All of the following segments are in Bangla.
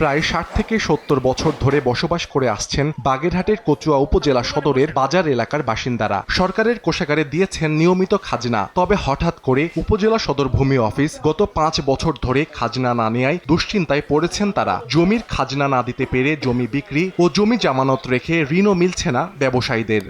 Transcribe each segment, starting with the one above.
প্রায় ষাট থেকে সত্তর বছর ধরে বসবাস করে আসছেন বাগেরহাটের কচুয়া উপজেলা সদরের বাজার এলাকার বাসিন্দারা। সরকারের কোষাগারে দিয়েছেন নিয়মিত খাজনা। তবে হঠাৎ করে উপজেলা সদর ভূমি অফিস গত পাঁচ বছর ধরে খাজনা না নেয়ায় দুশ্চিন্তায় পড়েছেন তারা। জমির খাজনা না দিতে পেরে জমি বিক্রি ও জমি জামানত রেখে ঋণও মিলছে না ব্যবসায়ীদের।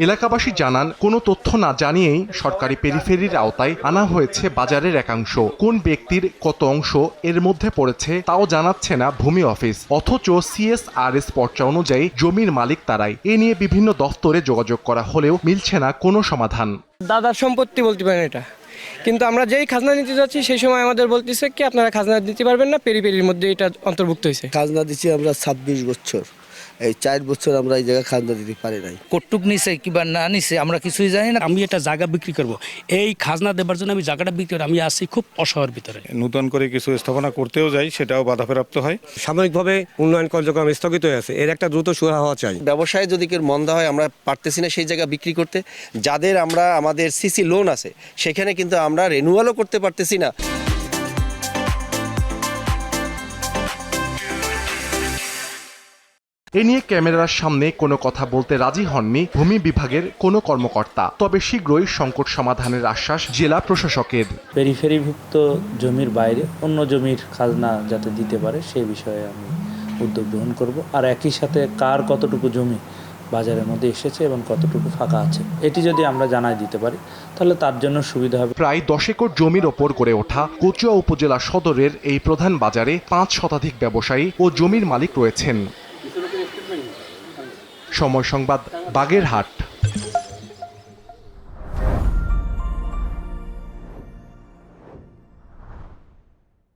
এলাকাবাসী জানান কোনো তথ্য না জানিয়েই সরকারি পেরিফেরির আওতায় আনা হয়েছে বাজারের একাংশ। কোন ব্যক্তির কত অংশ এর মধ্যে পড়েছে তাও জানাচ্ছে না ভূমি অফিস। অথচ সিএসআরএস পর্চা অনুযায়ী জমির মালিক তারাই। এ নিয়ে বিভিন্ন দফতরে যোগাযোগ করা হলেও মিলছে না কোনো সমাধান। দাদার সম্পত্তি বলতে পারেন এটা। কিন্তু আমরা যেই খাজনা নিতে যাচ্ছি সেই সময় আমাদের বলতেছে কি আপনারা খাজনা দিতে পারবেন না পেরি পেরির মধ্যে এটা অন্তর্ভুক্ত হয়েছে। খাজনা দিচ্ছি আমরা ছাব্বিশ বছর। এই চার বছর আমরা এই জায়গায় খাজনা দিতে পারি নাই। কটুক নিছে কিবা না নিছে আমরা কিছুই জানি না। আমি এটা জায়গা বিক্রি করব। এই খাজনা দেবার জন্য আমি জায়গাটা বিক্রি করব আমি আছি খুব অসহায়ের ভিতরে। নূতন করে কিছু স্থাপনা করতেও যাই সেটাও বাধাপ্রাপ্ত হয়। সাময়িকভাবে উন্নয়ন কার্যক্রম স্থগিত হয়ে আছে। এর একটা দ্রুত সুরা হওয়া চাই। ব্যবসায় যদি কেউ মন্দা হয় আমরা পারতেছি না সেই জায়গা বিক্রি করতে। যাদের আমরা আমাদের সিসি লোন আছে সেখানে কিন্তু আমরা রেনুয়ালও করতে পারতেছি না। এ নিয়ে ক্যামেরার সামনে কোনো কথা বলতে রাজি হননি ভূমি বিভাগের কোনো কর্মকর্তা। তবে শীঘ্রই সংকট সমাধানের আশ্বাস জেলা প্রশাসকের। পেরিফেরিভুক্ত জমির বাইরে অন্য জমির খাজনা যাতে দিতে পারে সে বিষয়ে আমি উদ্যোগ গ্রহণ করব। আর একই সাথে কার কতটুকু জমি বাজারের মধ্যে এসেছে এবং কতটুকু ফাঁকা আছে এটি যদি আমরা জানাই দিতে পারি তাহলে তার জন্য সুবিধা হবে। প্রায় দশ একর জমির ওপর গড়ে ওঠা কচুয়া উপজেলা সদরের এই প্রধান বাজারে পাঁচ শতাধিক ব্যবসায়ী ও জমির মালিক রয়েছেন। সময় সংবাদ বাগেরহাট।